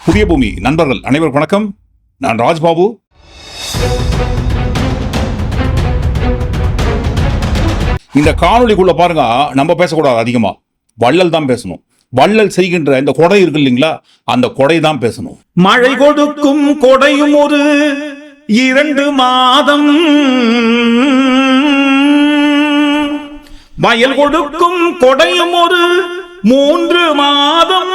புதிய பூமி நண்பர்கள் அனைவருக்கும் வணக்கம். நான் ராஜ்பாபு. இந்த காணொளிக்குள்ள பாருங்க நம்ம பேசக்கூடாது அதிகமா. வள்ளல் தான் பேசணும். வள்ளல் செய்கின்ற இந்த கொடை இருக்கு இல்லைங்களா? அந்த கொடை தான் பேசணும். மழை கொடுக்கும் கொடையும் ஒரு இரண்டு மாதம். வயல் கொடுக்கும் கொடையும் ஒரு மூன்று மாதம்.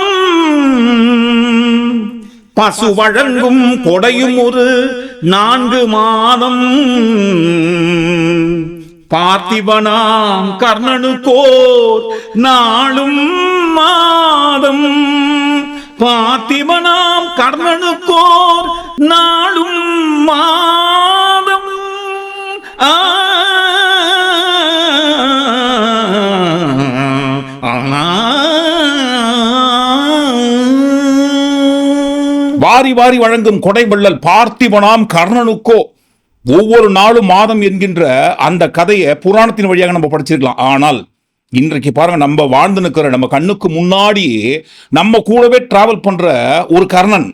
பசு வழங்கும் கொடையும் ஒரு நான்கு மாதம். பார்த்திபனாம் கர்ணனுக்கோர் நாளும் மாதம். பார்த்திபனாம் கர்ணனுக்கோர் நாளும் மாதம். வாரி வாரி வழங்கும் கொடை வள்ளல் பார்த்திபனாம் கர்ணனுக்கோ ஒவ்வொரு நாளும் மாதம் என்கின்ற அந்த கதையை புராணத்தின் வழியாக நம்ம படிச்சிருக்கலாம். ஆனால் இன்றைக்கு பாருங்க நம்ம வாழ்ந்து நிற்கிற நம்ம கண்ணுக்கு முன்னாடி நம்ம கூடவே டிராவல் பண்ற ஒரு கர்ணன்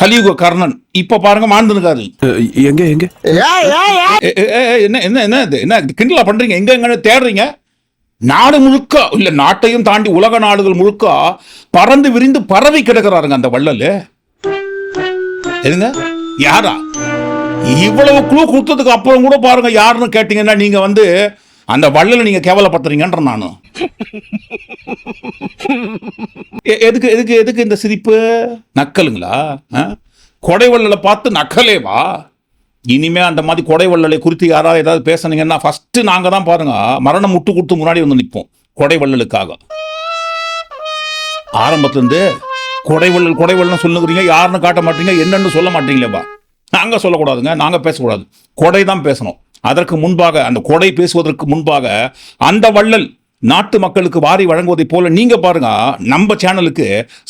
கலியுக கர்ணன் இப்ப பாருங்க நிற்காரு எங்க எங்க? என்ன என்ன என்ன? என்ன கிண்டலா பண்றீங்க? எங்க எங்க தேடுறீங்க? நாடு முழுக்க இல்ல நாட்டையும் தாண்டி உலக நாடுகள் முழுக்க பறந்து விரிந்து பரவி கிடக்குறாருங்க அந்த வள்ளல். எதுங்க யாரா? இவ்வளவு குழு கொடுத்ததுக்கு அப்புறம் கூட பாருங்க யாருன்னு கேட்டீங்கன்னா நீங்க வந்து அந்த வள்ளலை நீங்க கேவலப்படுத்துறீங்கன்ற நானு. எதுக்கு எதுக்கு எதுக்கு இந்த சிரிப்பு? நக்கலுங்களா? ஆ? கொடை வள்ளலை பார்த்து நக்கலேவா? இனிமே அந்த மாதிரி கொடை வள்ளலை குறித்து யாராவது ஏதாவது பேசுனீங்கன்னா ஃபர்ஸ்ட் நாங்க தான் பாருங்க மரணம் முட்டு கொடுத்து முன்னாடி வந்து நிற்போம் கொடை வள்ளலுக்காக. ஆரம்பத்துல இருந்து கொடை வள்ளல் சொல்லுங்கிறீங்க யாருன்னு காட்ட மாட்டீங்க என்னன்னு சொல்ல மாட்டீங்களேப்பா. நாங்கள் சொல்லக்கூடாதுங்க நாங்கள் பேசக்கூடாது. கொடை தான் பேசணும். அதற்கு முன்பாக அந்த கொடை பேசுவதற்கு முன்பாக அந்த வள்ளல் நாட்டு மக்களுக்கு வாரி வழங்குவதைப் போல நீங்கள் பாருங்க நம்ம சேனலுக்கு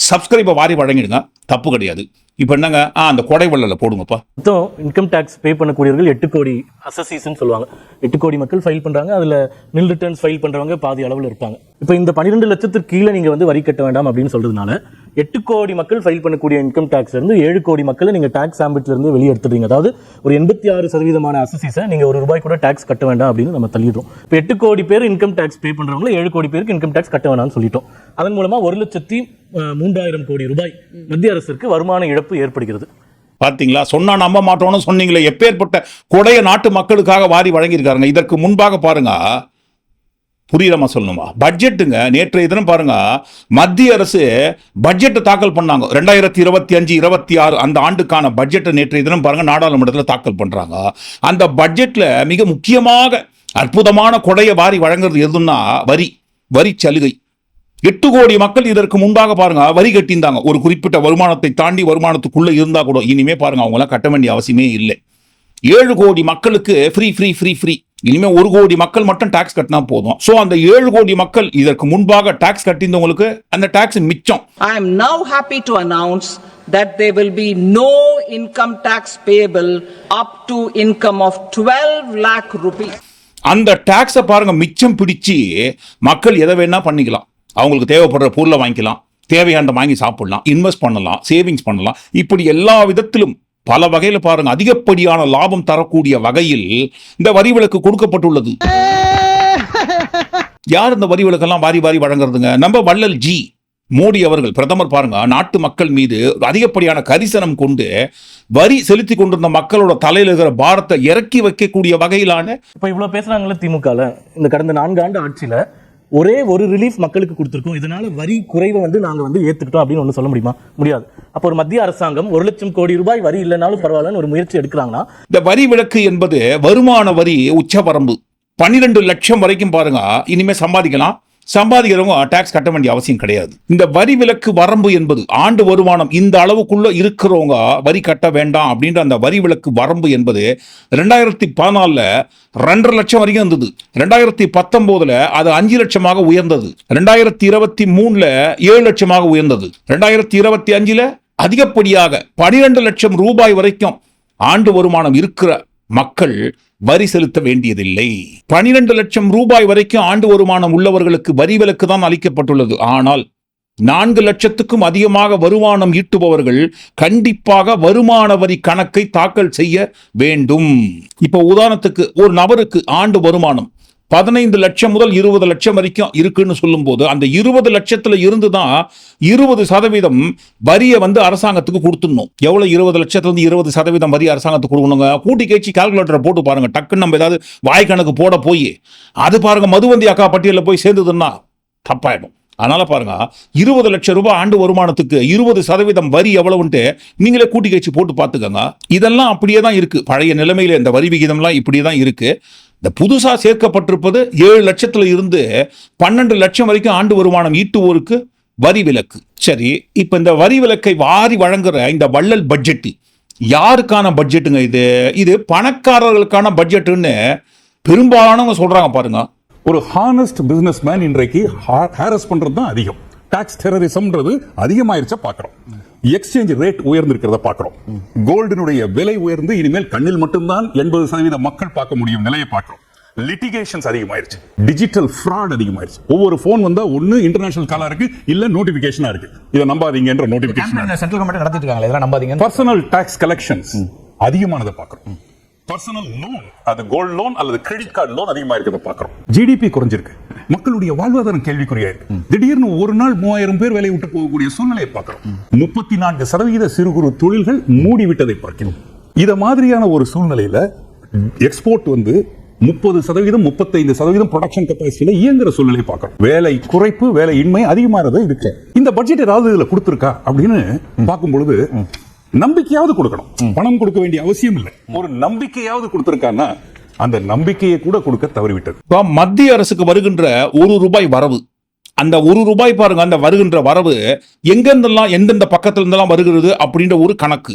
சப்ஸ்கிரைபை வாரி வழங்கிடுங்க. தப்பு கிடையாது. இப்போ என்னங்க? ஆ அந்த கொடை வள்ளல போடுங்கப்பா. மொத்தம் இன்கம் டேக்ஸ் பே பண்ணக்கூடியவர்கள் எட்டு கோடி அசசிஸ்ன்னு சொல்லுவாங்க. எட்டு கோடி மக்கள் ஃபைல் பண்ணுறாங்க அதில் நில் ரிட்டர்ன்ஸ் ஃபைல் பண்ணுறவங்க பாதி அளவில் இருப்பாங்க. இப்போ இந்த பன்னிரெண்டு லட்சத்துக்கு கீழே நீங்கள் வந்து வரி கட்ட வேண்டாம் அப்படின்னு சொல்கிறதுனால எட்டு கோடி மக்கள் ஃபைல் பண்ணக்கூடிய இன்கம் டேக்ஸ் இருந்து ஏழு கோடி மக்களை நீங்கள் டேக்ஸ் ஆம்பிட்லேருந்து வெளியே எடுத்துறீங்க அதாவது ஒரு எண்பத்தி ஆறு சதவீதமான அசசிஸை நீங்கள் ஒரு ரூபாய் கூட டேக்ஸ் கட்ட வேண்டாம் அப்படின்னு நம்ம தள்ளிடுறோம். இப்போ எட்டு கோடி பேர் இன்கம் டேக்ஸ் பே பண்றவங்க ஏழு கோடி பேருக்கு இன்கம் டேக்ஸ் கட்ட வேணாம்னு சொல்லிட்டோம். அதன் மூலமாக ஒரு லட்சத்தி மூன்றாயிரம் கோடி ரூபாய் மத்திய அரசிற்கு வருமான இழப்பு ஏற்படுகிறது. பார்த்தீங்களா? சொன்னா நம்ப மாட்டோம்னு சொன்னீங்களே. எப்பேற்பட்ட கொடைய நாட்டு மக்களுக்காக வாரி வழங்கியிருக்காருங்க. இதற்கு முன்பாக பாருங்க. புரியுறமா சொல்லணுமா? பட்ஜெட்டுங்க நேற்றைய தினம் பாருங்க. மத்திய அரசு பட்ஜெட்டை தாக்கல் பண்ணாங்க. ரெண்டாயிரத்தி இருபத்தி அஞ்சு இருபத்தி ஆறு அந்த ஆண்டுக்கான பட்ஜெட்டை நேற்றைய தினம் பாருங்க நாடாளுமன்றத்தில் தாக்கல் பண்றாங்க. அந்த பட்ஜெட்ல மிக முக்கியமாக அற்புதமான கொடையை வாரி வழங்குறது எதுன்னா வரி வரி சலுகை. எட்டு கோடி மக்கள் இதற்கு முன்பாக பாருங்க வரி கட்டியிருந்தாங்க. ஒரு குறிப்பிட்ட வருமானத்தை தாண்டி வருமானத்துக்குள்ள இருந்தா கூட இனிமே பாருங்க அவங்களாம் கட்ட வேண்டிய அவசியமே இல்லை. ஏழு கோடி மக்களுக்கு ஃப்ரீ ஃப்ரீ ஃப்ரீ ஃப்ரீ இனிமே ஒரு கோடி மக்கள் மட்டும் டாக்ஸ் கட்டினா போதும். சோ அந்த ஏழு கோடி மக்கள் இதற்கு முன்பாக டாக்ஸ் கட்டியிருந்தவங்களுக்கு அந்த டாக்ஸ் மிச்சம். I am now happy to announce that there will be no income tax payable up to income of 12 lakh rupees. அந்த டாக்ஸை பாருங்க மிச்சம் பிடிச்சு மக்கள் எதை வேணா பண்ணிக்கலாம். அவங்களுக்கு தேவைப்படுற பொருளை வாங்கிக்கலாம் தேவையானதை வாங்கி சாப்பிடலாம் இன்வெஸ்ட் பண்ணலாம் சேவிங்ஸ் பண்ணலாம். இப்படி எல்லா விதத்திலும் பல வகையில பாருங்க அதிகப்படியான லாபம் தரக்கூடிய வகையில் இந்த வரி விலக்கு கொடுக்கப்பட்டுள்ளது. யார் இந்த வரி விலக்கெல்லாம் வாரி வாரி வழங்குறதுங்க? நம்ம வள்ளல் ஜி மோடி அவர்கள் பிரதமர் பாருங்க நாட்டு மக்கள் மீது அதிகப்படியான கரிசனம் கொண்டு வரி செலுத்தி கொண்டிருந்த மக்களோட தலையில் இருக்கிற பாரத்தை இறக்கி வைக்கக்கூடிய வகையிலான இப்போ இவ்வளவு பேசுறாங்கல்ல திமுகல இந்த கடந்த நான்கு ஆண்டு ஆட்சியில ஒரே ஒரு ரிலீஃப் மக்களுக்கு கொடுத்துருக்கோம். இதனால வரி குறைவை வந்து நாங்க வந்து ஏத்துக்கிட்டோம் அப்படின்னு ஒண்ணு சொல்ல முடியுமா? முடியாது. அப்போ ஒரு மத்திய அரசாங்கம் ஒரு லட்சம் கோடி ரூபாய் வரி இல்லைனாலும் பரவாயில்லன்னு ஒரு முயற்சி எடுக்கிறாங்கன்னா? இந்த வரி விலக்கு என்பது வருமான வரி உச்சவரம்பு பன்னிரெண்டு லட்சம் வரைக்கும் பாருங்க. இனிமே சம்பாதிக்கலாம். சம்பாதிக்கிறவங்க டாக்ஸ் கட்ட வேண்டிய அவசியம் கிடையாது. இந்த வரி விலக்கு வரம்பு என்பது ஆண்டு வருமானம் இந்த அளவுக்குள்ள இருக்கிறவங்க வரி கட்ட வேண்டாம் அப்படின்ற அந்த வரி விலக்கு வரம்பு என்பது ரெண்டாயிரத்தி பதினாலில் ரெண்டரை லட்சம் வரைக்கும் இருந்தது. ரெண்டாயிரத்தி பத்தொன்பதுல அது அஞ்சு லட்சமாக உயர்ந்தது. ரெண்டாயிரத்தி இருபத்தி மூணுல ஏழு லட்சமாக உயர்ந்தது. ரெண்டாயிரத்தி இருபத்தி அஞ்சுல அதிகப்படியாக பனிரெண்டு லட்சம் ரூபாய் வரைக்கும் ஆண்டு வருமானம் இருக்கிற மக்கள் வரி செலுத்த வேண்டியதில்லை. பனிரெண்டு லட்சம் ரூபாய் வரைக்கும் ஆண்டு வருமானம் உள்ளவர்களுக்கு வரி விலக்கு தான் அளிக்கப்பட்டுள்ளது. ஆனால் நான்கு லட்சத்துக்கும் அதிகமாக வருமானம் ஈட்டுபவர்கள் கண்டிப்பாக வருமான வரி கணக்கை தாக்கல் செய்ய வேண்டும். இப்போ உதாரணத்துக்கு ஒரு நபருக்கு ஆண்டு வருமானம் பதினைந்து லட்சம் முதல் இருபது லட்சம் வரைக்கும் இருக்குன்னு சொல்லும்போது அந்த இருபது லட்சத்தில் இருந்து தான் இருபது சதவீதம் வரியை வந்து அரசாங்கத்துக்கு கொடுத்துடணும். எவ்வளோ இருபது லட்சத்துல இருந்து இருபது சதவீதம் வரி அரசாங்கத்துக்கு கொடுக்கணுங்க. கூட்டி கேச்சு கால்குலேட்டரை போட்டு பாருங்க. டக்குன்னு நம்ம ஏதாவது வாய் கணக்கு போட போய் அது பாருங்க மதுவந்தி அக்கா பட்டியலில் போய் சேர்ந்ததுன்னா தப்பாயிடும். அதனால் பாருங்க இருபது லட்சம் ரூபாய் ஆண்டு வருமானத்துக்கு இருபது சதவீதம் வரி எவ்வளவுன்ட்டு நீங்களே கூட்டி கழிச்சு போட்டு பார்த்துக்கோங்க. இதெல்லாம் அப்படியே தான் இருக்கு. பழைய நிலைமையில இந்த வரி விகிதம்லாம் இப்படியே தான் இருக்கு. இந்த புதுசாக சேர்க்கப்பட்டிருப்பது ஏழு லட்சத்தில் இருந்து பன்னெண்டு லட்சம் வரைக்கும் ஆண்டு வருமானம் ஈட்டுவோருக்கு வரி விலக்கு. சரி இப்போ இந்த வரி விலக்கை வாரி வழங்குற இந்த வள்ளல் பட்ஜெட்டு யாருக்கான பட்ஜெட்டுங்க இது? இது பணக்காரர்களுக்கான பட்ஜெட்டுன்னு பெரும்பாலானவங்க சொல்கிறாங்க பாருங்க. ஒரு ஹானஸ்ட் பிஸ்னஸ் மேன் இன்றைக்கு ஹாரஸ் பண்ணுறது தான் அதிகம். டாக்ஸ் டெரரிசம்ன்றது அதிகமாயிருச்ச பாக்குறோம். எக்ஸ்சேஞ்ச் ரேட் உயர்ந்திருக்கிறத பாக்குறோம். கோல்டினுடைய விலை உயர்ந்து இனிமேல் கண்ணில் மட்டும்தான் எண்பது சதவீத மக்கள் பார்க்க முடியும் நிலையை பார்க்கிறோம் லிட்டிகேஷன்ஸ் அதிகமாயிருச்சு. டிஜிட்டல் ஃப்ராட் அதிகமாயிருச்சு. ஒவ்வொரு ஃபோன் வந்தா ஒன்னு இன்டர்நேஷனல் காலா இருக்கு இல்ல நோட்டிபிகேஷனா இருக்கு. இதை நம்பாதீங்கன்ற நோட்டிபிகேஷன் சென்ட்ரல் கவர்மெண்ட் நடத்திட்டு இருக்காங்களே இதெல்லாம் நம்பாதீங்க பர்சனல் டாக்ஸ் கலெக்ஷன்ஸ் அதிகமானதை பார்க்கிறோம் பர்சனல் லோன் அது கோல்ட் லோன் அல்லது கிரெடிட் கார்டு லோன் அதிகமா இருக்கிறத பார்க்கிறோம் ஜிடிபி குறைஞ்சிருக்கு. மக்களுடைய வாழ்வாதாரம் கேள்விக்குறியாயிருக்கு திடீர்னு ஒரு நாள் மூவாயிரம் பேர் வேலையை விட்டு போகக்கூடிய சூழ்நிலையை பார்க்கிறோம். முப்பத்தி நான்கு சதவீத சிறு குறு தொழில்கள் மூடிவிட்டதை பார்க்கிறோம். இதை மாதிரியான ஒரு சூழ்நிலையில எக்ஸ்போர்ட் வந்து முப்பது சதவீதம் முப்பத்தைந்து சதவீதம் ப்ரொடக்ஷன் கெப்பாசிட்டியில இயங்குற சூழ்நிலை பார்க்கணும் வேலை குறைப்பு வேலை இன்மை அதிகமானது இருக்கு. இந்த பட்ஜெட் ஏதாவது இதுல கொடுத்திருக்கா அப்படின்னு பார்க்கும் பொழுது நம்பிக்கையாவது கொடுக்கணும். பணம் கொடுக்க வேண்டிய அவசியம் இல்லை. ஒரு நம்பிக்கையாவது கொடுத்திருக்கான்னா அந்த நம்பிக்கையை கூட கொடுக்க தவறிவிட்டது. இப்போ மத்திய அரசுக்கு வருகின்ற ஒரு ரூபாய் வரவு அந்த ஒரு ரூபாய் பாருங்க அந்த வருகின்ற வரவு எங்கெந்தெல்லாம் எந்தெந்த பக்கத்துல இருந்தெல்லாம் வருகிறது அப்படின்ற ஒரு கணக்கு.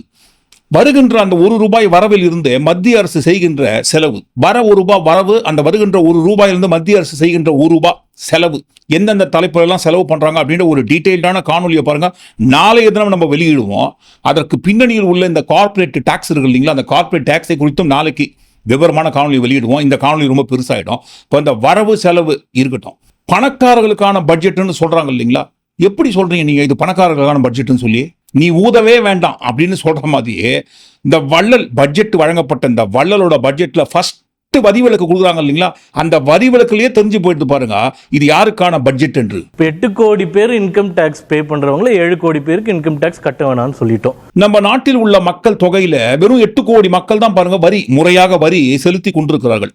வருகின்ற அந்த ஒரு ரூபாய் வரவில் இருந்து மத்திய அரசு செய்கின்ற செலவு வர ஒரு ரூபாய் வரவு அந்த வருகின்ற ஒரு ரூபாயிலிருந்து மத்திய அரசு செய்கின்ற ஒரு ரூபாய் செலவு எந்தெந்த தலைப்புல செலவு பண்றாங்க அப்படின்ற ஒரு டீட்டெயில்டான காணொலியை பாருங்க. நாளைய தினம் நம்ம வெளியிடுவோம். அதற்கு பின்னணியில் உள்ள இந்த கார்ப்பரேட் டாக்ஸ் இருக்கு இல்லைங்களா அந்த கார்ப்பரேட் டாக்ஸை குறித்தும் நாளைக்கு விவரமான காணொலி வெளியிடுவோம். இந்த காணொலி ரொம்ப பெருசாயிடும். இப்போ இந்த வரவு செலவு இருக்கட்டும். பணக்காரர்களுக்கான பட்ஜெட்னு சொல்கிறாங்க இல்லைங்களா? எப்படி சொல்கிறீங்க நீங்கள் இது பணக்காரர்களுக்கான பட்ஜெட்னு சொல்லி? நீ ஊதவே வேண்டாம் அப்படின்னு சொல்கிற மாதிரியே இந்த வள்ளல் பட்ஜெட் வழங்கப்பட்ட இந்த வள்ளலோட பட்ஜெட்டில் ஃபஸ்ட் ஃபர்ஸ்ட் வரி விலக்கு கொடுக்குறாங்க இல்லைங்களா? அந்த வரி விலக்குலயே தெரிஞ்சு போயிட்டு பாருங்க. இது யாருக்கான பட்ஜெட் என்று? இப்போ எட்டு கோடி பேர் இன்கம் டேக்ஸ் பே பண்றவங்கள ஏழு கோடி பேருக்கு இன்கம் டேக்ஸ் கட்ட வேணாம்னு சொல்லிட்டோம். நம்ம நாட்டில் உள்ள மக்கள் தொகையில வெறும் எட்டு கோடி மக்கள் தான் பாருங்க வரி முறையாக வரி செலுத்தி கொண்டிருக்கிறார்கள்.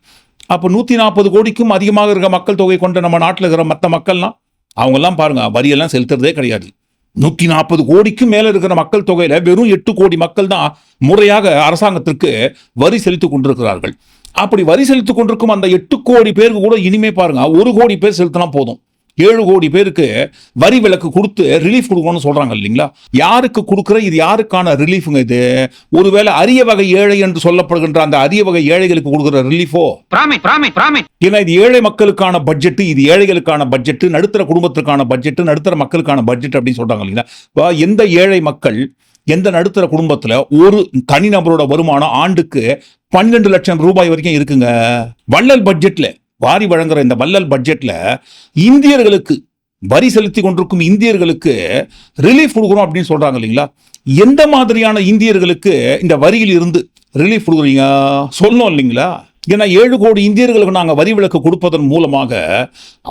அப்போ நூத்தி நாற்பது கோடிக்கும் அதிகமாக இருக்கிற மக்கள் தொகை கொண்ட நம்ம நாட்டில் இருக்கிற மற்ற மக்கள்லாம் அவங்கெல்லாம் பாருங்க வரியெல்லாம் செலுத்துறதே கிடையாது. நூத்தி நாற்பது கோடிக்கும் மேல இருக்கிற மக்கள் தொகையில வெறும் எட்டு கோடி மக்கள் தான் முறையாக அரசாங்கத்திற்கு வரி செலுத்திக் கொண்டிருக்கிறார்கள். அப்படி வரி செலுத்திக் கொண்டிருக்கும் அந்த எட்டு கோடி பேருக்கு கூட இனிமே பாருங்க ஒரு கோடி பேர் செலுத்தினா போதும். ஏழு கோடி பேருக்கு வரி விலக்கு கொடுத்து ரிலீஃப் கொடுக்கணும்னு சொல்றாங்க இல்லைங்களா? யாருக்கு கொடுக்குற இது யாருக்கான ரிலீஃபுங்க இது? ஒருவேளை அரிய வகை ஏழை என்று சொல்லப்படுகின்ற அந்த அரிய வகை ஏழைகளுக்கு கொடுக்குற ரிலீஃபோ ஏன்னா இது ஏழை மக்களுக்கான பட்ஜெட் இது ஏழைகளுக்கான பட்ஜெட் நடுத்தர குடும்பத்திற்கான பட்ஜெட் நடுத்தர மக்களுக்கான பட்ஜெட் அப்படின்னு சொல்றாங்க இல்லைங்களா? எந்த ஏழை மக்கள் எந்த நடுத்தர குடும்பத்துல ஒரு தனிநபரோட வருமானம் ஆண்டுக்கு பன்னெண்டு லட்சம் ரூபாய் வரைக்கும் இருக்குங்க. வள்ளல் பட்ஜெட்டில் வாரி வழங்குற இந்த வள்ளல் பட்ஜெட்டில் இந்தியர்களுக்கு வரி செலுத்தி கொண்டிருக்கும் இந்தியர்களுக்கு ரிலீஃப் கொடுக்குறோம் அப்படின்னு சொல்கிறாங்க இல்லைங்களா? எந்த மாதிரியான இந்தியர்களுக்கு இந்த வரியில் இருந்து ரிலீஃப் கொடுக்குறீங்க? சொல்லணும் இல்லைங்களா? ஏன்னா ஏழு கோடி இந்தியர்களுக்கு நாங்கள் வரி விலக்கு கொடுப்பதன் மூலமாக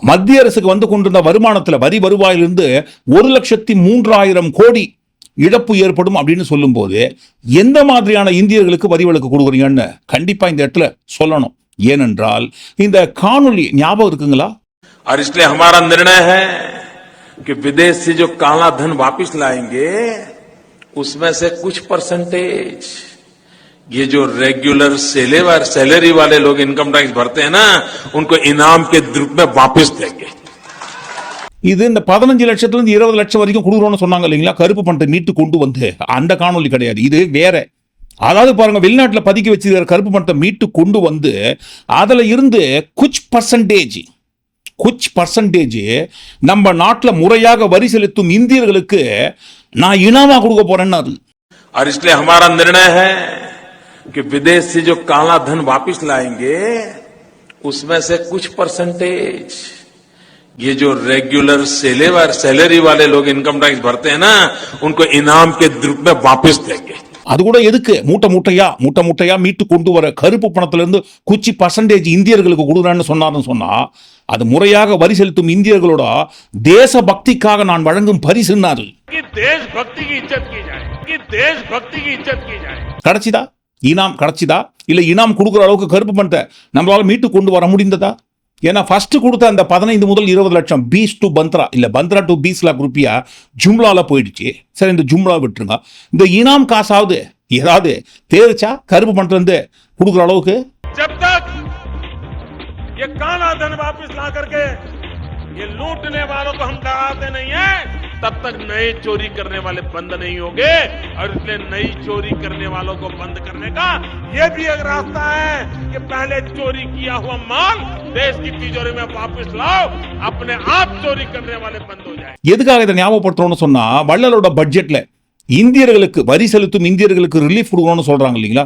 மத்திய அரசுக்கு வந்து கொண்டிருந்த வருமானத்தில் வரி வருவாயிலிருந்து ஒரு லட்சத்தி மூன்றாயிரம் கோடி இழப்பு ஏற்படும் அப்படின்னு சொல்லும்போது எந்த மாதிரியான இந்தியர்களுக்கு வரி விலக்கு கொடுக்குறீங்கன்னு கண்டிப்பா இந்த இடத்துல சொல்லணும் ஏனென்றால் இந்த காணொளி ஞாபகம் இருக்குங்களா और इसलिए हमारा निर्णय है कि विदेश से जो काला धन वापस लाएंगे उसमें से कुछ परसेंटेज ये जो रेगुलर सैलरी सैलरी वाले लोग इनकम टैक्स भरते हैं ना उनको इनाम के रूप में वापस देंगे இது இந்த பதினஞ்சு லட்சத்துல இருந்து இருபது லட்சம் வரைக்கும் கொடுக்குறோம்னு சொன்னாங்க இல்லைங்களா கருப்பு பணத்தை மீட்டு கொண்டு வந்து அந்த காணொளி கிடையாது இது வேற அதாவது பாருங்க வெளிநாட்டில் பதுக்கி வச்சிருக்கிற கருப்பு பணத்தை மீட்டு கொண்டு வந்து அதுல இருந்து குச் பர்சன்டேஜ் குச் பர்சன்டேஜ் நம்ம நாட்டில் முறையாக வரி செலுத்தும் இந்தியர்களுக்கு நான் இனாமா கொடுக்க போறேன்னு அது और इसलिए हमारा निर्णय है कि विदेश से जो काला धन वापस लाएंगे उसमें से कुछ परसेंटेज ये जो रेगुलर सेलेवर सैलरी वाले लोग इनकम टैक्स भरते हैं ना उनको इनाम के रूप में वापस देंगे அது கூட எதுக்கு மூட்டை மூட்டையா மூட்டை மூட்டையா மீட்டு கொண்டு வர கருப்பு பணத்துல இருந்து குச்சி பர்சன்டேஜ் இந்தியர்களுக்கு கொடுக்குறான்னு சொன்னாருன்னு சொன்னா அது முறையாக வரி செலுத்தும் இந்தியர்களோட தேச பக்திக்காக நான் வழங்கும் பரிசுன்னாரு कि देशभक्ति की इज्जत की जाए कि देशभक्ति की इज्जत की जाए கிடைச்சிதா இனாம் கிடைச்சிதா இல்ல இனாம் கொடுக்குற அளவுக்கு கருப்பு பணத்தை நம்மளால மீட்டு கொண்டு வர முடிந்ததா ஏன்னா ஃபர்ஸ்ட் கொடுத்த அந்த பதினைந்து முதல் இருபது லட்சம் பீஸ் டு பந்த்ரா இல்ல பந்த்ரா டு பீஸ் லாக் ருப்பியா ஜும்லால போயிடுச்சு சரி இந்த ஜும்லா விட்டுருங்க இந்த இனாம் காசாவது ஏதாவது தேர்ச்சா கருப்பு பணத்துல இருந்து கொடுக்குற அளவுக்கு जब तक ये काला धन वापस ला करके ये लूटने वालों को हम डराते नहीं है तब तक नए चोरी करने वाले बंद नहीं होंगे और इसलिए नई चोरी करने वालों को बंद करने का ये भी एक रास्ता है कि पहले चोरी किया हुआ माल देश की तिजोरी में वापस लाओ अपने आप चोरी करने वाले बंद हो जाए எதுக்காக இதை ஞாபகப்படுத்துறோம்னு சொன்னா வள்ளலோட பட்ஜெட்ல இந்தியர்களுக்கு வரி செலுத்தும் இந்தியர்களுக்கு ரிலீஃப் கொடுக்கணும்னு சொல்றாங்க இல்லைங்களா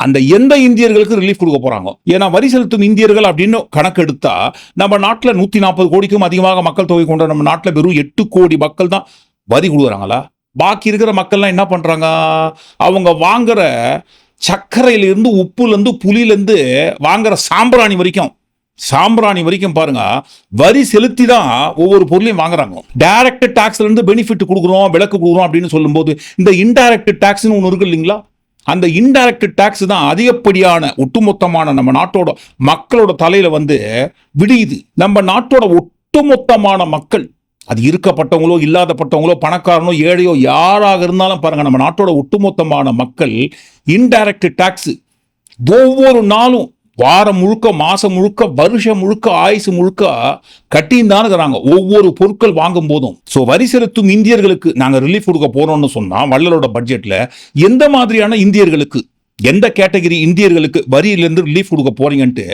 அந்த எந்த இந்தியர்களுக்கு ரிலீஃப் கொடுக்க போறாங்க ஏன்னா வரி செலுத்தும் இந்தியர்கள் அப்படின்னு கணக்கெடுத்தா நம்ம நாட்டில் நூத்தி நாற்பது கோடிக்கும் அதிகமாக மக்கள் தொகை கொண்ட நம்ம நாட்டில் வெறும் எட்டு கோடி மக்கள் தான் வரி கொடுக்குறாங்களா? பாக்கி இருக்கிற மக்கள்லாம் என்ன பண்ணுறாங்க அவங்க வாங்குற சர்க்கரையிலேருந்து உப்புலேருந்து புளியிலேருந்து வாங்குற சாம்பிராணி வரைக்கும் சாம்பிராணி வரைக்கும் பாருங்க வரி செலுத்தி தான் ஒவ்வொரு பொருளையும் வாங்குறாங்க. டைரக்ட் டேக்ஸ்லேருந்து பெனிஃபிட் கொடுக்குறோம் விளக்கு கொடுக்குறோம் அப்படின்னு சொல்லும்போது இந்த இன்டைரக்ட் டேக்ஸ்னு ஒன்று இருக்கு இல்லைங்களா? அந்த இன்டைரக்ட் டேக்ஸ் தான் அதிகப்படியான ஒட்டுமொத்தமான நம்ம நாட்டோட மக்களோட தலையில் வந்து விடியுது. நம்ம நாட்டோட ஒட்டுமொத்தமான மக்கள் அது இருக்கப்பட்டவங்களோ இல்லாதப்பட்டவங்களோ பணக்காரனோ ஏழையோ யாராக இருந்தாலும் பாருங்கள் நம்ம நாட்டோட ஒட்டுமொத்தமான மக்கள் இன்டைரக்ட் டேக்ஸு ஒவ்வொரு நாளும் வாரம் முழுக்க மாசம் முழுக்க வருஷம் முழுக்க ஆயுசு முழுக்க கட்டியும் தான் இருக்கிறாங்க ஒவ்வொரு பொருட்கள் வாங்கும் போதும். ஸோ வரி செலுத்தும் இந்தியர்களுக்கு நாங்கள் ரிலீஃப் கொடுக்க போறோம்னு சொன்னால் வள்ளலோட பட்ஜெட்ல எந்த மாதிரியான இந்தியர்களுக்கு எந்த கேட்டகரி இந்தியர்களுக்கு வரியிலிருந்து ரிலீஃப் கொடுக்க போறீங்கன்ட்டு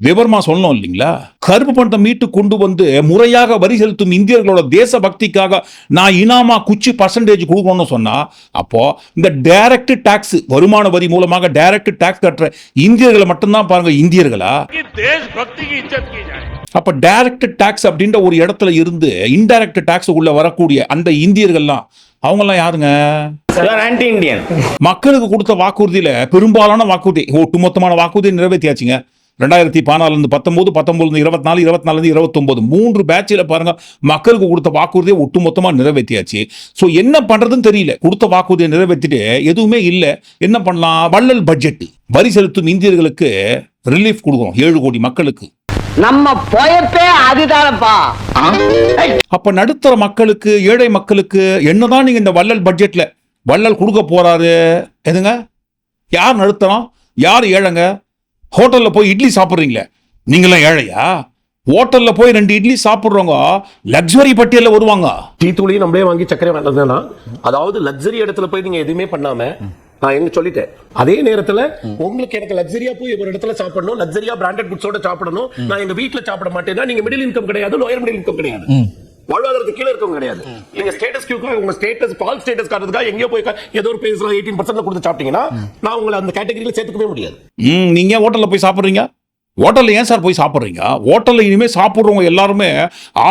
விவரமா சொல்லணும் இல்லைங்களா? கருப்பு பணத்தை மீட்டு கொண்டு வந்து முறையாக வரி செலுத்தும் இந்தியர்களோட தேசபக்திக்காக நான் இனாமா குச்சி பர்சன்டேஜ் கொடுக்கணும்னு சொன்னா அப்போ இந்த டைரக்ட் டாக்ஸ் வருமான வரி மூலமாக டைரக்ட் டாக்ஸ் கட்டுற இந்தியர்களை மட்டும்தான் பாருங்க இந்தியர்களா? அப்ப டைரக்ட் டாக்ஸ் அப்படின்ற ஒரு இடத்துல இருந்து இன்டைரக்ட் டாக்ஸ் உள்ள வரக்கூடிய அந்த இந்தியர்கள்லாம் அவங்கெல்லாம் யாருங்க? மக்களுக்கு கொடுத்த வாக்குறுதியில பெரும்பாலான வாக்குறுதி ஒட்டுமொத்தமான வாக்குறுதி நிறைவேற்றியாச்சுங்க. ரெண்டாயிரத்தி பதினாலுல இருந்து பத்தொன்பது பத்தொன்பதுல இருந்து இருபத்தி நாலு இருபத்தி நாலுல இருந்து இருபத்தொன்பது மூன்று பேட்சில் பாருங்க மக்களுக்கு கொடுத்த வாக்குறுதியை ஒட்டுமொத்தமா நிறைவேற்றியாச்சு. ஸோ என்ன பண்றதுன்னு தெரியல. கொடுத்த வாக்குறுதியை நிறைவேற்றிட்டு எதுவுமே இல்லை. என்ன பண்ணலாம்? வள்ளல் பட்ஜெட் வரி செலுத்தும் இந்தியர்களுக்கு ரிலீஃப் கொடுக்குறோம் ஏழு கோடி மக்களுக்கு. நம்ம போயப்பே அதுதானப்பா. அப்ப நடுத்தர மக்களுக்கு ஏழை மக்களுக்கு என்னதான் நீங்க இந்த வள்ளல் பட்ஜெட்ல வள்ளல் கொடுக்க போறாரு? எதுங்க? யார் நடுத்தரம்? யார் ஏழைங்க? ஹோட்டல்ல போய் இட்லி சாப்பிட்றீங்களே. நீங்களாம் ஏழையா? ஹோட்டல்ல போய் ரெண்டு இட்லி சாப்பிட்றவங்க லக்ஸரி பட்டியல்ல வருவாங்க. டீ தூளையும் நம்மளே வாங்கி சக்கரை வேண்டதுன்னா அதாவது லக்ஸரி இடத்துல போய் நீங்க எதுவுமே பண்ணாம நான் என்ன சொல்லிட்டேன்? அதே நேரத்துல உங்களுக்கு எனக்கு லக்ஸரியா போய் ஒரு இடத்துல சாப்பிடணும் லக்ஸரியா பிராண்டட் குட்ஸோட சாப்பிடணும். நான் எங்க வீட்ல சாப்பிட மாட்டேன்னா நீங்க மிடில் இன்கம் கிடையாது லோயர் மிடில் இன்கம் கிடையாது. வாழ்வாதாரத்துக்கு கீழே இருக்கவங்க கிடையாது. நீங்க ஸ்டேட்டஸ் கியூக்காக உங்க ஸ்டேட்டஸ் பால் ஸ்டேட்டஸ் காட்டுறதுக்காக எங்கேயோ போய் ஏதோ ஒரு பேசலாம் எயிட்டீன் பர்சன்ட் கொடுத்து சாப்பிட்டீங்கன்னா நான் உங்களை அந்த கேட்டகரியில சேர்த்துக்கவே முடியாது. நீங்க ஹோட்டல்ல போய் சாப்பிட்றீங்க? ஹோட்டல்ல ஏன் சார் போய் சாப்பிட்றீங்க? ஹோட்டல்ல இனிமே சாப்பிட்றவங்க எல்லாருமே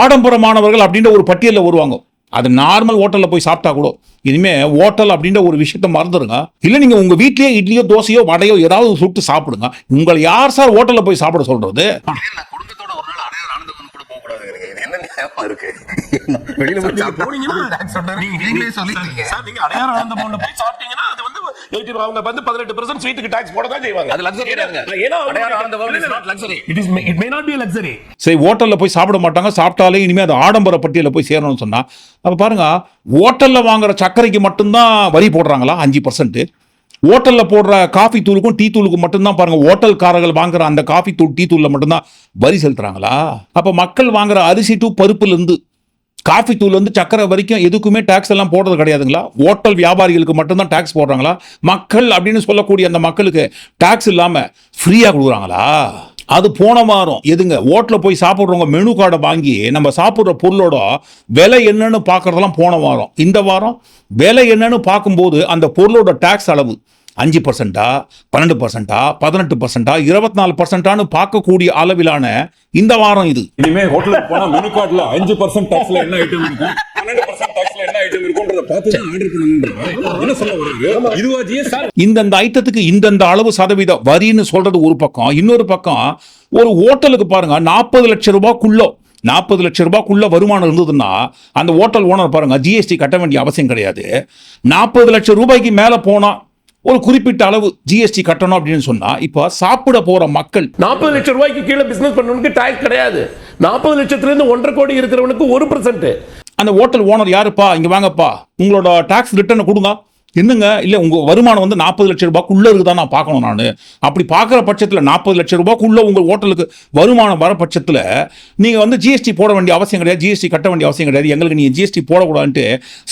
ஆடம்பரமானவர்கள் அப்படின்ற ஒரு பட்டியலில் வருவாங்க. அது நார்மல் ஹோட்டல்ல போய் சாப்பிட்டா கூட இனிமே ஹோட்டல் அப்படின்ற ஒரு விஷயத்த மறந்துடுங்க இல்ல நீங்க உங்க வீட்லயே இட்லியோ தோசையோ வடையோ ஏதாவது சுட்டு சாப்பிடுங்க. உங்களை யார் சார் ஹோட்டல்ல போய் சாப்பிட சொல்றது? நியாயமா இருக்கு. வெளியில போனீங்கன்னா நீங்களே சொல்லிட்டீங்க. சார் நீங்க அடையார் ஆனந்தவன்ல போய் சாப்பிட்டீங்கன்னா அது வந்து 18 அவங்க வந்து 18% ஸ்வீட்டுக்கு டாக்ஸ் போட தான் செய்வாங்க. அது லக்ஸரி ஏன்னா is not luxury it is it may not be luxury சரி ஹோட்டல்ல போய் சாப்பிட மாட்டாங்க சாப்பிட்டாலே இனிமே அது ஆடம்பர பட்டியல போய் சேரணும்னு சொன்னா அப்ப பாருங்க ஹோட்டல்ல வாங்குற சர்க்கரைக்கு மட்டும்தான் வரி போடுறாங்களா? அஞ்சு பர்சன்ட் ஓட்டலில் போடுற காஃபி தூளுக்கும் டீ தூளுக்கும் மட்டும்தான் பாருங்க. ஹோட்டல்காரர்கள் வாங்குற அந்த காஃபி தூள் டீ தூளில் மட்டும்தான் வரி செலுத்துறாங்களா? அப்போ மக்கள் வாங்குற அரிசி டூ பருப்புலேருந்து காஃபி தூள் வந்து சக்கரை வரைக்கும் எதுக்குமே டேக்ஸ் எல்லாம் போடுறது கிடையாதுங்களா? ஹோட்டல் வியாபாரிகளுக்கு மட்டும்தான் டேக்ஸ் போடுறாங்களா? மக்கள் அப்படின்னு சொல்லக்கூடிய அந்த மக்களுக்கு டேக்ஸ் இல்லாமல் ஃப்ரீயாக கொடுக்குறாங்களா? அது போன வாரம். எதுங்க? ஓட்டில் போய் சாப்பிட்றவங்க மெனு கார்டை வாங்கி நம்ம சாப்பிட்ற பொருளோட விலை என்னன்னு பார்க்கறதெல்லாம் போன வாரம். இந்த வாரம் விலை என்னன்னு பார்க்கும்போது அந்த பொருளோட டேக்ஸ் அளவு அஞ்சு பர்சன்டா பன்னெண்டு பர்சன்டா பதினெட்டு பர்சன்டா இருபத்தி நாலு பர்சன்டான்னு பார்க்கக்கூடிய அளவிலான இந்த வாரம் இது. இனிமே ஹோட்டலுக்கு போனா மெனு கார்டுல அஞ்சு பர்சன்ட் டாக்ஸ்ல என்ன ஐட்டம் இருக்கும் பன்னெண்டு பர்சன்ட் டாக்ஸ்ல என்ன ஐட்டம் இருக்கும்ன்றத பார்த்து ஆர்டர் பண்ணுங்க இதுவா ஜிஎஸ்டி இந்தந்த ஐட்டத்துக்கு இந்தந்த அளவு சதவீத வரின்னு சொல்றது ஒரு பக்கம். இன்னொரு பக்கம் ஒரு ஹோட்டலுக்கு பாருங்க நாற்பது லட்சம் ரூபாய்க்குள்ள நாற்பது லட்சம் ரூபாய்க்குள்ள வருமானம் இருந்ததுன்னா அந்த ஹோட்டல் ஓனர் பாருங்க ஜிஎஸ்டி கட்ட வேண்டிய அவசியம் கிடையாது. நாற்பது லட்சம் ரூபாய்க்கு மேல போனா ஒரு குறிப்பிட்ட அளவு ஜிஎஸ்டி கட்டணும் அப்படின்னு சொன்னா இப்போ சாப்பிட போற மக்கள் நாற்பது லட்சம் ரூபாய்க்கு கீழே பிசினஸ் பண்ணவனுக்கு டாக்ஸ் கிடையாது. நாற்பது லட்சத்துல இருந்து ஒன்றரை கோடி இருக்கிறவனுக்கு ஒரு பர்சன்ட் அந்த ஹோட்டல் ஓனர் யாருப்பா? இங்க வாங்கப்பா. உங்களோட டாக்ஸ் ரிட்டர்னை கொடுங்க. என்னங்க? இல்லை உங்கள் வருமானம் வந்து நாற்பது லட்சம் ரூபாய்க்குள்ள இருக்குதா நான் பார்க்கணும் நான். அப்படி பார்க்குற பட்சத்தில் நாற்பது லட்சம் ரூபாய்க்குள்ள உங்கள் ஹோட்டலுக்கு வருமானம் வர பட்சத்தில் நீங்கள் வந்து ஜிஎஸ்டி போட வேண்டிய அவசியம் கிடையாது. ஜிஎஸ்டி கட்ட வேண்டிய அவசியம் கிடையாது. எங்களுக்கு நீங்கள் ஜிஎஸ்டி போடக்கூடாதுன்ட்டு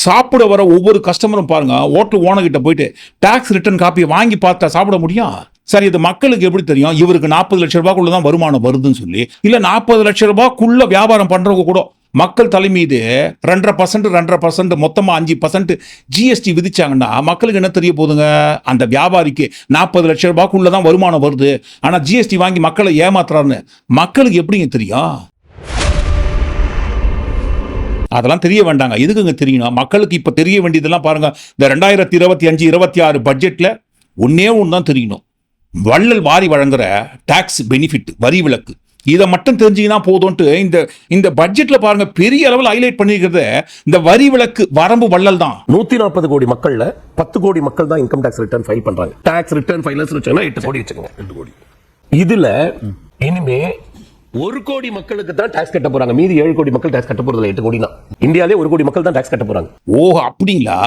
சாப்பிட வர ஒவ்வொரு கஸ்டமரும் பாருங்கள் ஹோட்டல் ஓனர்கிட்ட போயிட்டு டேக்ஸ் ரிட்டர்ன் காப்பியை வாங்கி பார்த்தா சாப்பிட முடியும் சரி இது மக்களுக்கு எப்படி தெரியும்? இவருக்கு நாற்பது லட்சம் ரூபாய்க்குள்ள தான் வருமானம் வருதுன்னு சொல்லி இல்லை நாற்பது லட்சம் ரூபாய்க்குள்ள வியாபாரம் பண்ணுறவங்க கூட மக்கள் தலை மீது ரெண்டரை பர்சன்ட் ரெண்டரை பர்சன்ட் மொத்தமாக அஞ்சு பர்சன்ட் ஜிஎஸ்டி விதிச்சாங்கன்னா மக்களுக்கு என்ன தெரிய போதுங்க அந்த வியாபாரிக்கு நாற்பது லட்சம் ரூபாய்க்குள்ள தான் வருமானம் வருது. ஆனால் ஜிஎஸ்டி வாங்கி மக்களை ஏமாத்துறாருன்னு மக்களுக்கு எப்படிங்க தெரியும்? அதெல்லாம் தெரிய வேண்டாங்க. எதுக்குங்க தெரியணும்? மக்களுக்கு இப்போ தெரிய வேண்டியதெல்லாம் பாருங்க. இந்த ரெண்டாயிரத்தி இருபத்தி அஞ்சு இருபத்தி ஆறு பட்ஜெட்டில் ஒன்றே ஒன்று தான் தெரியணும். வள்ளல் வாரி வழங்குற டாக்ஸ் பெனிஃபிட் வரி விலக்கு. இதை மட்டும் தெரிஞ்சீங்கன்னா போதும்ட்டு இந்த இந்த பட்ஜெட்ல பாருங்க பெரிய அளவில் ஹைலைட் பண்ணியிருக்கிறத இந்த வரி விலக்கு வரம்பு வள்ளல் தான். நூத்தி நாற்பது கோடி மக்கள்ல பத்து கோடி மக்கள் தான் இன்கம் டாக்ஸ் ரிட்டர்ன் ஃபைல் பண்றாங்க. டாக்ஸ் ரிட்டர்ன் ஃபைலர்ஸ் வச்சுக்கோங்க எட்டு கோடி வச்சுக்கோங்க. எட்டு கோடி. இதுல இனிமே ஒரு கோடி மக்களுக்கு தான் டாக்ஸ் கட்ட போறாங்க. மீதி ஏழு கோடி மக்கள் டாக்ஸ் கட்ட போறது எட்டு கோடி தான் இந்தியாலே ஒரு கோடி மக்கள் தான் டாக்ஸ் கட்ட போறாங்க. ஓ அப்படிங்களா?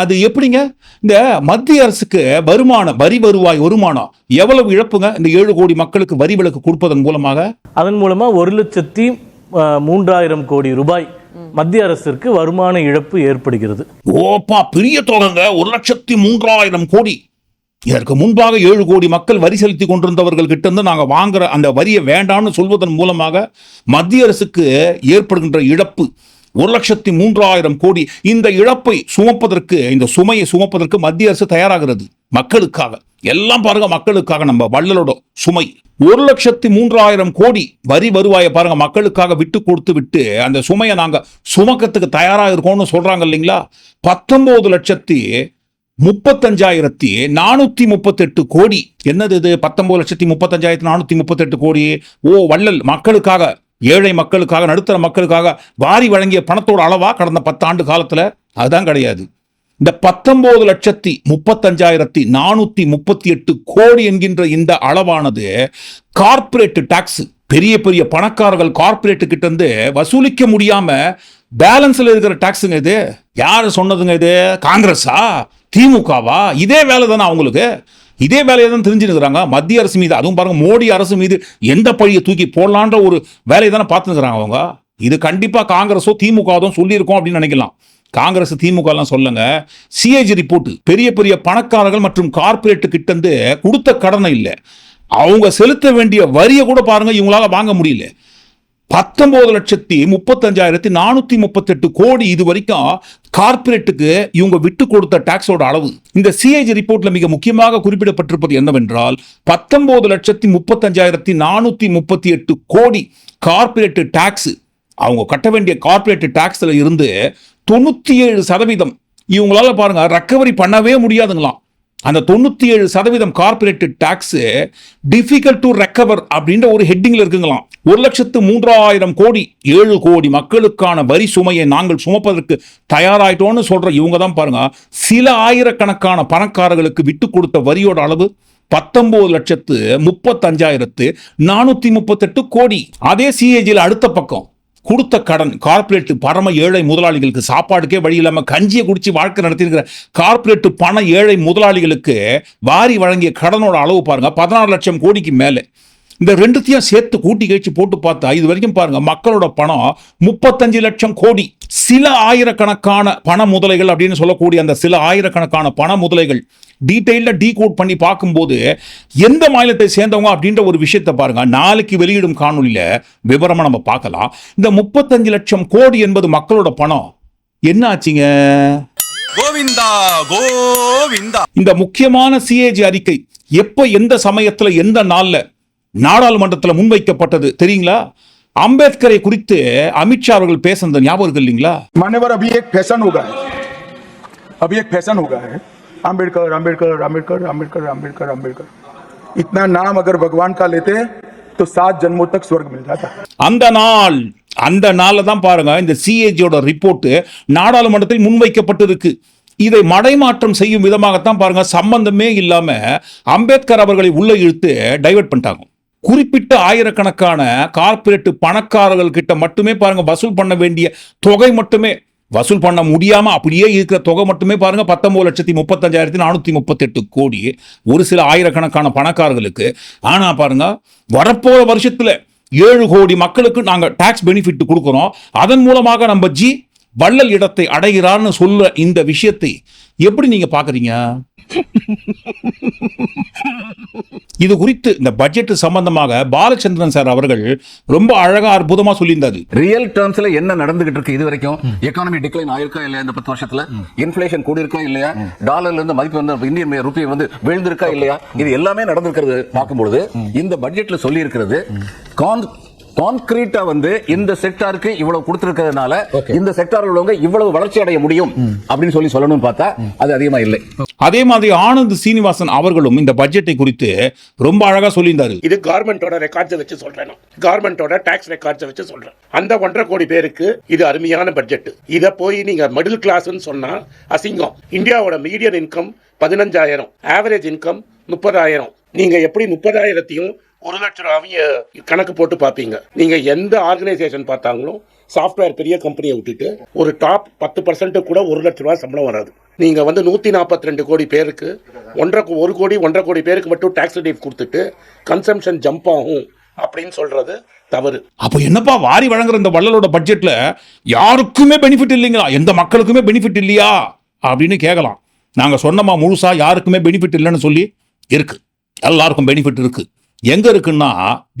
அது எப்படிங்க? இந்த மத்திய அரசுக்கு வருமானம் வரி வருவாய் வருமானம் எவ்வளவு இழப்புங்க? இந்த ஏழு கோடி மக்களுக்கு வரி விலக்கு கொடுப்பதன் மூலமாக? அதன் மூலமா ஒரு லட்சத்தி மூன்றாயிரம் கோடி ரூபாய் மத்திய அரசிற்கு வருமான இழப்பு ஏற்படுகிறது. ஓப்பா பெரிய தொகைங்க. ஒரு லட்சத்தி மூன்றாயிரம் கோடி. இதற்கு முன்பாக ஏழு கோடி மக்கள் வரி செலுத்தி கொண்டிருந்தவர்கள் கிட்டேருந்து நாங்கள் வாங்குற அந்த வரியை வேண்டாம்னு சொல்வதன் மூலமாக மத்திய அரசுக்கு ஏற்படுகின்ற இழப்பு ஒரு லட்சத்தி மூன்றாயிரம் கோடி. இந்த இழப்பை சுமப்பதற்கு இந்த சுமையை சுமப்பதற்கு மத்திய அரசு தயாராகிறது மக்களுக்காக. எல்லாம் பாருங்க மக்களுக்காக நம்ம வள்ளலோட சுமை. ஒரு லட்சத்தி மூன்றாயிரம் கோடி வரி வருவாயை பாருங்க மக்களுக்காக விட்டு கொடுத்து விட்டு அந்த சுமையை நாங்கள் சுமக்கத்துக்கு தயாராக இருக்கோம்னு சொல்றாங்க இல்லைங்களா? பத்தொன்பது லட்சத்தி முப்பத்தஞ்சாயிரத்தி நானூத்தி முப்பத்தெட்டு கோடி. என்னது இது? பத்தொன்பது லட்சத்தி முப்பத்தஞ்சாயிரத்தி நானூத்தி முப்பத்தெட்டு கோடி. ஓ வள்ளல் மக்களுக்காக ஏழை மக்களுக்காக நடுத்தர மக்களுக்காக வாரி வழங்கிய பணத்தோட அளவா கடந்த பத்தாண்டு காலத்துல? அதுதான் கிடையாது. இந்த பத்தொன்பது லட்சத்தி முப்பத்தஞ்சாயிரத்தி நானூத்தி முப்பத்தி எட்டு கோடி என்கின்ற இந்த அளவானது கார்ப்பரேட் டாக்ஸ் பெரிய பெரிய பணக்காரர்கள் கார்ப்பரேட் கிட்ட இருந்து வசூலிக்க முடியாம பேலன்ஸ்ல இருக்கிற டாக்ஸுங்க இது. யார் சொன்னதுங்க இது? காங்கிரஸா? திமுகவா? இதே வேலை தானே அவங்களுக்கு? இதே வேலையை தான் தெரிஞ்சுருக்கிறாங்க மத்திய அரசு மீது அதுவும் பாருங்க மோடி அரசு மீது எந்த பழியை தூக்கி போடலான்ற ஒரு வேலையை தானே பார்த்துருக்குறாங்க அவங்க. இது கண்டிப்பாக காங்கிரஸோ திமுகவோ சொல்லியிருக்கோம் அப்படின்னு நினைக்கலாம். காங்கிரஸ் திமுகலாம் சொல்லுங்க சிஏஜி ரிப்போர்ட் பெரிய பெரிய பணக்காரர்கள் மற்றும் கார்பரேட்டு கிட்ட கொடுத்த கடனை இல்லை. அவங்க செலுத்த வேண்டிய வரியை கூட பாருங்க இவங்களால வாங்க முடியல. பத்தொன்பது லட்சத்தி முப்பத்தஞ்சாயிரத்தி நானூத்தி முப்பத்தெட்டு கோடி இது வரைக்கும் கார்ப்பரேட்டுக்கு இவங்க விட்டு கொடுத்த டாக்ஸோட அளவு. இந்த சிஏஜி ரிப்போர்ட்ல மிக முக்கியமாக குறிப்பிடப்பட்டிருப்பது என்னவென்றால் பத்தொன்பது லட்சத்தி முப்பத்தஞ்சாயிரத்தி நானூத்தி முப்பத்தி எட்டு கோடி கார்ப்பரேட் டாக்ஸ். அவங்க கட்ட வேண்டிய கார்ப்பரேட் டாக்ஸ்ல இருந்து தொண்ணூத்தி ஏழு சதவீதம் இவங்களால பாருங்க ரெக்கவரி பண்ணவே முடியாதுங்களாம். அந்த தொண்ணூத்தி ஏழு சதவீதம் corporate tax difficult to recover அப்படின்ற ஒரு ஹெட்டிங்ல இருக்குங்களாம். ஒரு லட்சத்து மூன்றாயிரம் கோடி ஏழு கோடி மக்களுக்கான வரி சுமையை நாங்கள் சுமப்பதற்கு தயாராயிட்டோம்னு சொல்ற இவங்க தான் பாருங்க. சில ஆயிரக்கணக்கான பணக்காரர்களுக்கு விட்டு கொடுத்த வரியோட அளவு பத்தொன்பது லட்சத்து முப்பத்தஞ்சாயிரத்து நானூத்தி முப்பத்தெட்டு கோடி. அதே சிஏஜியில் அடுத்த பக்கம். கொடுத்த கடன் கார்ப்பரேட் பரம ஏழை முதலாளிகளுக்கு சாப்பாடுக்கே வழி இல்லாமல் கஞ்சியை குடிச்சு வாழ்க்கை நடத்திருக்கிற கார்ப்பரேட் பண ஏழை முதலாளிகளுக்கு வாரி வழங்கிய கடனோட அளவு பாருங்க பதினாறு லட்சம் கோடிக்கு மேலே. இந்த ரெண்டுத்தையும் சேர்த்து கூட்டி கழிச்சு போட்டு பார்த்தா இது வரைக்கும் பாருங்க மக்களோட பணம் முப்பத்தஞ்சு லட்சம் கோடி. சில ஆயிரக்கணக்கான பண முதலைகள் அப்படின்னு சொல்லக்கூடிய அந்த சில ஆயிரக்கணக்கான பண முதலைகள் டீட்டெயில்ல டீ கோட் பண்ணி பார்க்கும்போது எந்த மாநிலத்தை சேர்ந்தவங்க அப்படின்ற ஒரு விஷயத்தை பாருங்க நாளைக்கு வெளியிடும் காணொலியில விவரமா நம்ம பார்க்கலாம். இந்த முப்பத்தஞ்சு லட்சம் கோடி என்பது மக்களோட பணம். என்ன ஆச்சுங்க? கோவிந்தா கோவிந்தா. இந்த முக்கியமான சிஏஜி அறிக்கை எப்ப எந்த சமயத்துல எந்த நாள்ல நாடாளுமன்றத்துல முன்வைக்கப்பட்டது தெரியுங்களா அம்பேத்கரை குறித்து அமித்ஷா அவர்கள் பேசுனது ஞாபகம் இருக்கு இல்லைங்களா मान्यवर अभी एक फैशन हो गया है अभी एक फैशन हो गया है अम्बेडकर अम्बेडकर अम्बेडकर अम्बेडकर अम्बेडकर अम्बेडकर इतना नाम अगर भगवान का लेते तो सात जन्मों तक स्वर्ग मिल जाता அந்த நாள் அந்த நாள்ல தான் பாருங்க இந்த சிஏஜியோட ரிப்போர்ட் நாடாளுமன்றத்தில் முன்வைக்கப்பட்டிருக்கு இதை மடைமாற்றம் செய்யும் விதமாகத்தான் பாருங்க சம்பந்தமே இல்லாம அம்பேத்கர் அவர்களை உள்ள இழுத்து டைவர்ட் பண்ணிட்டாங்க குறிப்பிட்ட ஆயிரக்கணக்கான கார்பரேட் பணக்காரர்கள் கிட்ட மட்டுமே பாருங்க வசூல் பண்ண வேண்டிய தொகை மட்டுமே. வசூல் பண்ண முடியாம அப்படியே இருக்கிற தொகை மட்டுமே பாருங்க பத்தொன்பது லட்சத்தி முப்பத்தஞ்சாயிரத்தி நானூத்தி முப்பத்தெட்டு கோடி ஒரு சில ஆயிரக்கணக்கான பணக்காரர்களுக்கு. ஆனா பாருங்க வரப்போற வருஷத்துல ஏழு கோடி மக்களுக்கு நாங்க டாக்ஸ் பெனிஃபிட் கொடுக்குறோம். அதன் மூலமாக நம்ம ஜி வள்ளல் இடத்தை அடைகிறார்னு சொல்ல இந்த விஷயத்தை எப்படி நீங்க பாக்குறீங்க? இது குறித்து இந்த பட்ஜெட் சம்பந்தமாக பாலச்சந்திரன் சார் அவர்கள் ரொம்ப அழகா அற்புதமா சொல்லியிருந்தாரு. ரியல் டேர்ம்ஸ்ல என்ன நடந்துகிட்டு இருக்கு இது வரைக்கும் எக்கானமி டிக்ளைன் ஆயிருக்கா இல்லையா இந்த பத்து வருஷத்துல? இன்ஃபிளேஷன் கூடி இருக்கா இல்லையா? டாலர்ல இருந்து மதிப்பு வந்து இந்தியன் ரூபாய் வந்து விழுந்திருக்கா இல்லையா? இது எல்லாமே நடந்திருக்கிறது பார்க்கும்பொழுது இந்த பட்ஜெட்ல சொல்லி இருக்கிறது கான்கிரீட்டா வந்து இந்த செக்டாருக்கு இவ்வளவு கொடுத்திருக்கிறதுனால இந்த செக்டார் உள்ளவங்க இவ்வளவு வளர்ச்சி அடைய முடியும் அப்படின்னு சொல்லி சொல்லணும்னு பார்த்தா அது அதிகமா இல்லை. அதே மாதிரி ஆனந்த் சீனிவாசன் அவர்களும் இந்த பட்ஜெட்டை குறித்து ரொம்ப அழகா சொல்லியிருந்தாரு. இது கவர்மெண்டோட ரெக்கார்ட்ஸை வச்சு சொல்றேன் கவர்மெண்டோட டாக்ஸ் ரெக்கார்ட்ஸை வச்சு சொல்றேன். அந்த ஒன்றரை கோடி பேருக்கு இது அருமையான பட்ஜெட் இதை போய் நீங்க மிடில் கிளாஸ்னு சொன்னா அசிங்கம். இந்தியாவோட மீடியன் இன்கம் பதினஞ்சாயிரம். ஆவரேஜ் இன்கம் முப்பதாயிரம். நீங்க எப்படி முப்பதாயிரத்தையும் ஒரு லட்சம் ரூபாயும் கணக்கு போட்டு பார்ப்பீங்க நீங்க எந்த ஆர்கனைசேஷன் பார்த்தாங்களும் சாஃப்ட்வேர் பெரிய கம்பெனியை விட்டுட்டு ஒரு டாப் பத்து பர்சன்ட் கூட ஒரு லட்ச ரூபா சம்பளம் வராது. நீங்கள் வந்து நூற்றி நாற்பத்தி ரெண்டு கோடி பேருக்கு ஒன்றரை ஒரு கோடி ஒன்றரை கோடி பேருக்கு மட்டும் டேக்ஸ் ரிலீஃப் கொடுத்துட்டு கன்சம்ஷன் ஜம்ப் ஆகும் அப்படின்னு சொல்றது தவறு. அப்போ என்னப்பா வாரி வழங்குற இந்த வள்ளலோட பட்ஜெட்ல யாருக்குமே பெனிஃபிட் இல்லைங்களா? எந்த மக்களுக்குமே பெனிஃபிட் இல்லையா? அப்படின்னு கேட்கலாம் நாங்கள் சொன்னமா முழுசா யாருக்குமே பெனிஃபிட் இல்லைன்னு சொல்லி இருக்கு. எல்லாருக்கும் பெனிஃபிட் இருக்குது எங்க இருக்குன்னா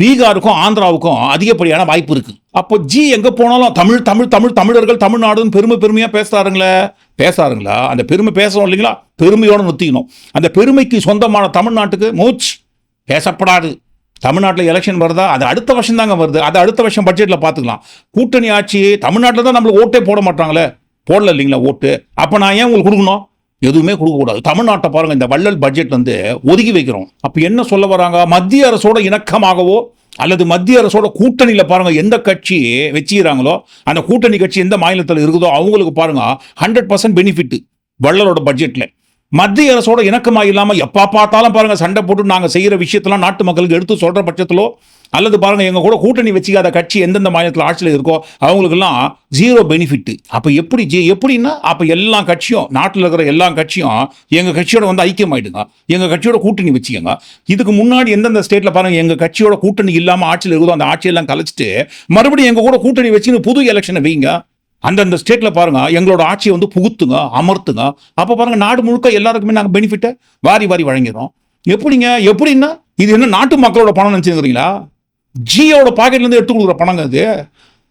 பீகாருக்கும் ஆந்திராவுக்கும் அதிகப்படியான வாய்ப்பு இருக்கு. அப்போ ஜி எங்க போனாலும் தமிழ் தமிழ் தமிழ் தமிழர்கள் தமிழ்நாடுன்னு பெருமை பெருமையா பேசுறாருங்களே? பேசுறாருங்களா அந்த பெருமை பேசணும் இல்லைங்களா? பெருமையோட நிறுத்திக்கணும். அந்த பெருமைக்கு சொந்தமான தமிழ்நாட்டுக்கு மூச்சு பேசப்படாது. தமிழ்நாட்டில் எலெக்ஷன் வருதா? அது அடுத்த வருஷம் தாங்க வருது. அது அடுத்த வருஷம் பட்ஜெட்டில் பார்த்துக்கலாம் கூட்டணி ஆட்சி தமிழ்நாட்டில் தான் நம்மளுக்கு ஓட்டே போட மாட்டாங்களே? போடல இல்லைங்களா ஓட்டு? அப்போ நான் ஏன் உங்களுக்கு கொடுக்கணும்? எதுவுமே கொடுக்கக்கூடாது தமிழ்நாட்டை பாருங்க இந்த வள்ளல் பட்ஜெட் வந்து ஒதுக்கி வைக்கிறோம். அப்போ என்ன சொல்ல வராங்க? மத்திய அரசோட இணக்கமாகவோ அல்லது மத்திய அரசோட கூட்டணியில் பாருங்கள் எந்த கட்சி வச்சுக்கிறாங்களோ அந்த கூட்டணி கட்சி எந்த மாநிலத்தில் இருக்குதோ அவங்களுக்கு பாருங்க ஹண்ட்ரட் பர்சன்ட் பெனிஃபிட் வள்ளலோட பட்ஜெட்டில் மத்திய அரசோட இணக்கமாக இல்லாமல் எப்போ பார்த்தாலும் பாருங்கள் சண்டை போட்டு நாங்கள் செய்கிற விஷயத்தெல்லாம் நாட்டு மக்களுக்கு எடுத்து சொல்கிற பட்சத்திலோ அல்லது பாருங்கள் எங்கள் கூட கூட்டணி வச்சுக்காத கட்சி எந்தெந்த மாநிலத்தில் ஆட்சியில் இருக்கோ அவங்களுக்கெல்லாம் ஜீரோ பெனிஃபிட்டு அப்போ எப்படி ஜி எப்படின்னா அப்போ எல்லா கட்சியும் நாட்டில் இருக்கிற எல்லா கட்சியும் எங்கள் கட்சியோட வந்து ஐக்கியமாயிடுங்க எங்கள் கட்சியோட கூட்டணி வச்சுக்கோங்க. இதுக்கு முன்னாடி எந்தெந்த ஸ்டேட்டில் பாருங்கள் எங்கள் கட்சியோட கூட்டணி இல்லாமல் ஆட்சியில் இருக்குதோ அந்த ஆட்சியெல்லாம் கலைச்சிட்டு மறுபடியும் எங்கள் கூட கூட்டணி வச்சுன்னு புது எலெக்ஷனை வைங்க. அந்தந்த ஸ்டேட்டில் பாருங்க எங்களோட ஆட்சியை வந்து புகுத்துங்க அமர்த்துங்க. அப்போ பாருங்க நாடு முழுக்க எல்லாருக்குமே நாங்கள் பெனிஃபிட்டை வாரி வாரி வழங்கிறோம் எப்படிங்க எப்படின்னா இது என்ன நாட்டு மக்களோட பணம் நினச்சிருக்கிறீங்களா ஜியோட பாக்கெட்லேருந்து எடுத்து கொடுக்குற பணங்க அது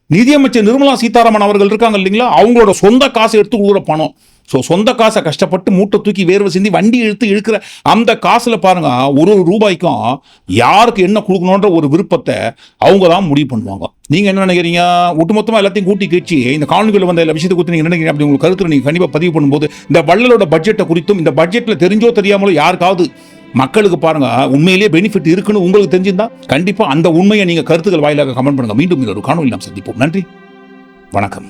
நிதியமைச்சர் நிர்மலா சீதாராமன் அவர்கள் இருக்காங்க இல்லைங்களா? அவங்களோட சொந்த காசை எடுத்து கொடுக்குற பணம். ஸோ சொந்த காசை கஷ்டப்பட்டு மூட்டை தூக்கி வேர்வை சிந்தி வண்டி இழுத்து இழுக்கிற அந்த காசில் பாருங்க ஒரு ஒரு ரூபாய்க்கும் யாருக்கு என்ன கொடுக்கணுன்ற ஒரு விருப்பத்தை அவங்க தான் முடிவு பண்ணுவாங்க. நீங்கள் என்ன நினைக்கிறீங்க? ஒட்டுமொத்தமாக எல்லாத்தையும் கூட்டி கீழ்ச்சி இந்த காணொலிகள் வந்த எல்லா விஷயத்தை குறித்து நீங்கள் என்ன நினைக்கிறீங்க? அப்படி உங்களுக்கு கருத்து நீங்கள் கண்டிப்பாக பதிவு பண்ணும்போது இந்த வள்ளலோட பட்ஜெட்டை குறித்தும் இந்த பட்ஜெட்டில் தெரிஞ்சோ தெரியாமலோ யாருக்காவது மக்களுக்கு பாருங்க உண்மையிலேயே பெனிஃபிட் இருக்குன்னு உங்களுக்கு தெரிஞ்சிருந்தா கண்டிப்பா அந்த உண்மையை நீங்க கருத்துக்கள் வாயிலாக கமெண்ட் பண்ணுங்க. மீண்டும் இன்னொரு காணொலி நாம் சந்திப்போம். நன்றி. வணக்கம்.